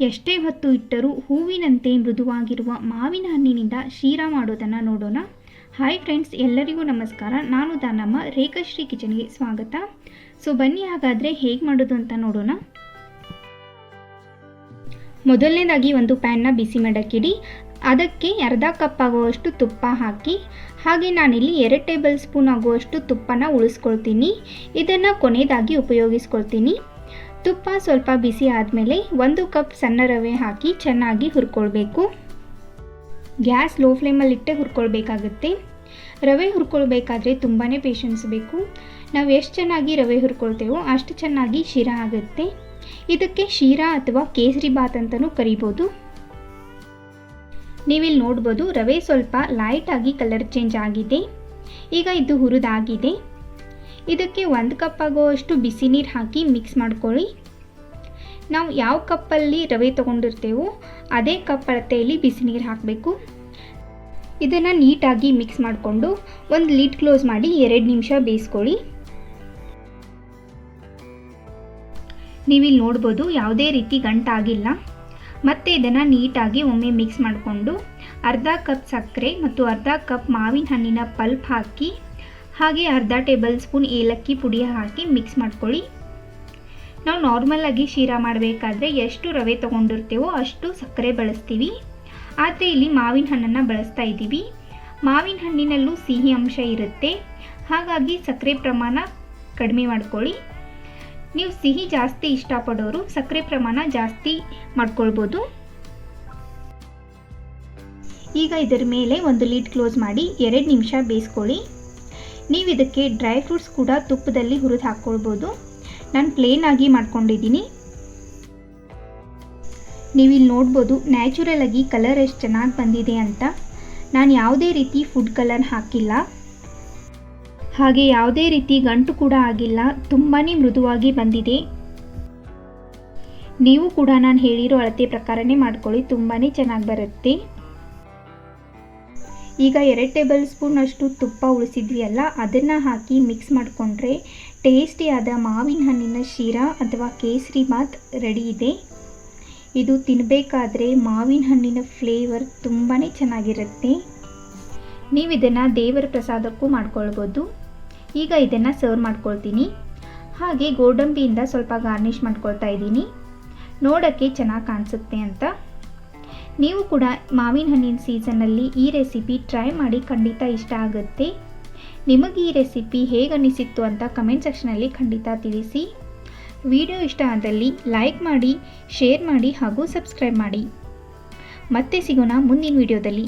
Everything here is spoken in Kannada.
ಎಷ್ಟೇ ಹೊತ್ತು ಇಟ್ಟರೂ ಹೂವಿನಂತೆ ಮೃದುವಾಗಿರುವ ಮಾವಿನ ಹಣ್ಣಿನಿಂದ ಶೀರಾ ಮಾಡೋದನ್ನು ನೋಡೋಣ. ಹಾಯ್ ಫ್ರೆಂಡ್ಸ್, ಎಲ್ಲರಿಗೂ ನಮಸ್ಕಾರ. ನಾನು ದಾನಮ್ಮ, ರೇಖಾಶ್ರೀ ಕಿಚನ್ಗೆ ಸ್ವಾಗತ. ಸೊ, ಬನ್ನಿ ಹಾಗಾದರೆ ಹೇಗೆ ಮಾಡೋದು ಅಂತ ನೋಡೋಣ. ಮೊದಲನೇದಾಗಿ ಒಂದು ಪ್ಯಾನ್ನ ಬಿಸಿ ಮಾಡೋಕ್ಕಿಡಿ ಅದಕ್ಕೆ ಅರ್ಧ ಕಪ್ ಆಗುವಷ್ಟು ತುಪ್ಪ ಹಾಕಿ, ಹಾಗೆ ನಾನಿಲ್ಲಿ ಎರಡು ಟೇಬಲ್ ಸ್ಪೂನ್ ಆಗುವಷ್ಟು ತುಪ್ಪನ ಉಳಿಸ್ಕೊಳ್ತೀನಿ. ಇದನ್ನು ಕೊನೆಯದಾಗಿ ಉಪಯೋಗಿಸ್ಕೊಳ್ತೀನಿ. ತುಪ್ಪ ಸ್ವಲ್ಪ ಬಿಸಿ ಆದಮೇಲೆ ಒಂದು ಕಪ್ ಸಣ್ಣ ರವೆ ಹಾಕಿ ಚೆನ್ನಾಗಿ ಹುರ್ಕೊಳ್ಬೇಕು. ಗ್ಯಾಸ್ ಲೋ ಫ್ಲೇಮಲ್ಲಿಟ್ಟೆ ಹುರ್ಕೊಳ್ಬೇಕಾಗುತ್ತೆ. ರವೆ ಹುರ್ಕೊಳ್ಬೇಕಾದ್ರೆ ತುಂಬಾ ಪೇಷನ್ಸ್ ಬೇಕು. ನಾವು ಎಷ್ಟು ಚೆನ್ನಾಗಿ ರವೆ ಹುರ್ಕೊಳ್ತೇವೋ ಅಷ್ಟು ಚೆನ್ನಾಗಿ ಶಿರಾ ಆಗುತ್ತೆ. ಇದಕ್ಕೆ ಶೀರಾ ಅಥವಾ ಕೇಸರಿ ಬಾತ್ ಅಂತಲೂ ಕರಿಬೋದು. ನೀವಿಲ್ಲಿ ನೋಡ್ಬೋದು ರವೆ ಸ್ವಲ್ಪ ಲೈಟಾಗಿ ಕಲರ್ ಚೇಂಜ್ ಆಗಿದೆ. ಈಗ ಇದು ಹುರಿದಾಗಿದೆ. ಇದಕ್ಕೆ ಒಂದು ಕಪ್ ಆಗುವಷ್ಟು ಬಿಸಿ ನೀರು ಹಾಕಿ ಮಿಕ್ಸ್ ಮಾಡ್ಕೊಳ್ಳಿ. ನಾವು ಯಾವ ಕಪ್ಪಲ್ಲಿ ರವೆ ತೊಗೊಂಡಿರ್ತೇವೋ ಅದೇ ಕಪ್ ಅಳತೆಯಲ್ಲಿ ಬಿಸಿ ನೀರು ಹಾಕಬೇಕು. ಇದನ್ನು ನೀಟಾಗಿ ಮಿಕ್ಸ್ ಮಾಡಿಕೊಂಡು ಒಂದು ಲೀಡ್ ಕ್ಲೋಸ್ ಮಾಡಿ ಎರಡು ನಿಮಿಷ ಬೇಯಿಸ್ಕೊಳ್ಳಿ. ನೀವಿಲ್ಲಿ ನೋಡ್ಬೋದು ಯಾವುದೇ ರೀತಿ ಗಂಟಾಗಿಲ್ಲ ಮತ್ತು ಇದನ್ನು ನೀಟಾಗಿ ಒಮ್ಮೆ ಮಿಕ್ಸ್ ಮಾಡಿಕೊಂಡು ಅರ್ಧ ಕಪ್ ಸಕ್ಕರೆ ಮತ್ತು ಅರ್ಧ ಕಪ್ ಮಾವಿನ ಹಣ್ಣಿನ ಪಲ್ಪ್ ಹಾಕಿ ಹಾಗೆ ಅರ್ಧ ಟೇಬಲ್ ಸ್ಪೂನ್ ಏಲಕ್ಕಿ ಪುಡಿ ಹಾಕಿ ಮಿಕ್ಸ್ ಮಾಡ್ಕೊಳ್ಳಿ. ನಾವು ನಾರ್ಮಲಾಗಿ ಶೀರಾ ಮಾಡಬೇಕಾದ್ರೆ ಎಷ್ಟು ರವೆ ತೊಗೊಂಡಿರ್ತೇವೋ ಅಷ್ಟು ಸಕ್ಕರೆ ಬಳಸ್ತೀವಿ. ಆದರೆ ಇಲ್ಲಿ ಮಾವಿನ ಹಣ್ಣನ್ನು ಬಳಸ್ತಾ ಇದ್ದೀವಿ. ಮಾವಿನ ಹಣ್ಣಿನಲ್ಲೂ ಸಿಹಿ ಅಂಶ ಇರುತ್ತೆ. ಹಾಗಾಗಿ ಸಕ್ಕರೆ ಪ್ರಮಾಣ ಕಡಿಮೆ ಮಾಡ್ಕೊಳ್ಳಿ. ನೀವು ಸಿಹಿ ಜಾಸ್ತಿ ಇಷ್ಟಪಡೋರು ಸಕ್ಕರೆ ಪ್ರಮಾಣ ಜಾಸ್ತಿ ಮಾಡ್ಕೊಳ್ಬೋದು. ಈಗ ಇದರ ಮೇಲೆ ಒಂದು ಲೀಡ್ ಕ್ಲೋಸ್ ಮಾಡಿ ಎರಡು ನಿಮಿಷ ಬೇಯಿಸ್ಕೊಳ್ಳಿ. ನೀವು ಇದಕ್ಕೆ ಡ್ರೈ ಫ್ರೂಟ್ಸ್ ಕೂಡ ತುಪ್ಪದಲ್ಲಿ ಹುರಿದು ಹಾಕ್ಕೊಳ್ಬೋದು ನಾನು ಪ್ಲೇನ್ ಆಗಿ ಮಾಡ್ಕೊಂಡಿದ್ದೀನಿ. ನೀವಿಲ್ಲಿ ನೋಡ್ಬೋದು ನ್ಯಾಚುರಲ್ ಆಗಿ ಕಲರ್ ಎಷ್ಟು ಚೆನ್ನಾಗಿ ಬಂದಿದೆ ಅಂತ. ನಾನು ಯಾವುದೇ ರೀತಿ ಫುಡ್ ಕಲರ್ ಹಾಕಿಲ್ಲ. ಹಾಗೆ ಯಾವುದೇ ರೀತಿ ಗಂಟು ಕೂಡ ಆಗಿಲ್ಲ ತುಂಬಾ ಮೃದುವಾಗಿ ಬಂದಿದೆ. ನೀವು ಕೂಡ ನಾನು ಹೇಳಿರೋ ಅಳತೆ ಪ್ರಕಾರನೇ ಮಾಡ್ಕೊಳ್ಳಿ ತುಂಬಾ ಚೆನ್ನಾಗಿ ಬರುತ್ತೆ. ಈಗ ಎರಡು ಟೇಬಲ್ ಸ್ಪೂನ್ ಅಷ್ಟು ತುಪ್ಪ ಉಳಿಸಿದ್ವಿ ಅಲ್ಲ ಅದನ್ನು ಹಾಕಿ ಮಿಕ್ಸ್ ಮಾಡಿಕೊಂಡ್ರೆ ಟೇಸ್ಟಿಯಾದ ಮಾವಿನ ಹಣ್ಣಿನ ಶೀರಾ ಅಥವಾ ಕೇಸರಿ ಬಾತ್ ರೆಡಿ ಇದೆ. ಇದು ತಿನ್ನಬೇಕಾದ್ರೆ ಮಾವಿನ ಹಣ್ಣಿನ ಫ್ಲೇವರ್ ತುಂಬಾ ಚೆನ್ನಾಗಿರುತ್ತೆ. ನೀವು ಇದನ್ನು ದೇವರ ಪ್ರಸಾದಕ್ಕೂ ಮಾಡ್ಕೊಳ್ಬೋದು. ಈಗ ಇದನ್ನು ಸರ್ವ್ ಮಾಡ್ಕೊಳ್ತೀನಿ. ಹಾಗೆ ಗೋಡಂಬಿಯಿಂದ ಸ್ವಲ್ಪ ಗಾರ್ನಿಷ್ ಮಾಡ್ಕೊಳ್ತಾ ಇದ್ದೀನಿ. ನೋಡೋಕ್ಕೆ ಚೆನ್ನಾಗಿ ಕಾಣಿಸುತ್ತೆ ಅಂತ. ನೀವು ಕೂಡ ಮಾವಿನ ಹಣ್ಣಿನ ಸೀಸನ್ನಲ್ಲಿ ಈ ರೆಸಿಪಿ ಟ್ರೈ ಮಾಡಿ ಖಂಡಿತ ಇಷ್ಟ ಆಗುತ್ತೆ. ನಿಮಗೆ ಈ ರೆಸಿಪಿ ಹೇಗೆ ಅನಿಸಿತ್ತು ಅಂತ ಕಮೆಂಟ್ ಸೆಕ್ಷನಲ್ಲಿ ಖಂಡಿತ ತಿಳಿಸಿ. ವಿಡಿಯೋ ಇಷ್ಟ ಆದಲ್ಲಿ ಲೈಕ್ ಮಾಡಿ, ಶೇರ್ ಮಾಡಿ ಹಾಗೂ ಸಬ್ಸ್ಕ್ರೈಬ್ ಮಾಡಿ. ಮತ್ತೆ ಸಿಗೋಣ ಮುಂದಿನ ವಿಡಿಯೋದಲ್ಲಿ.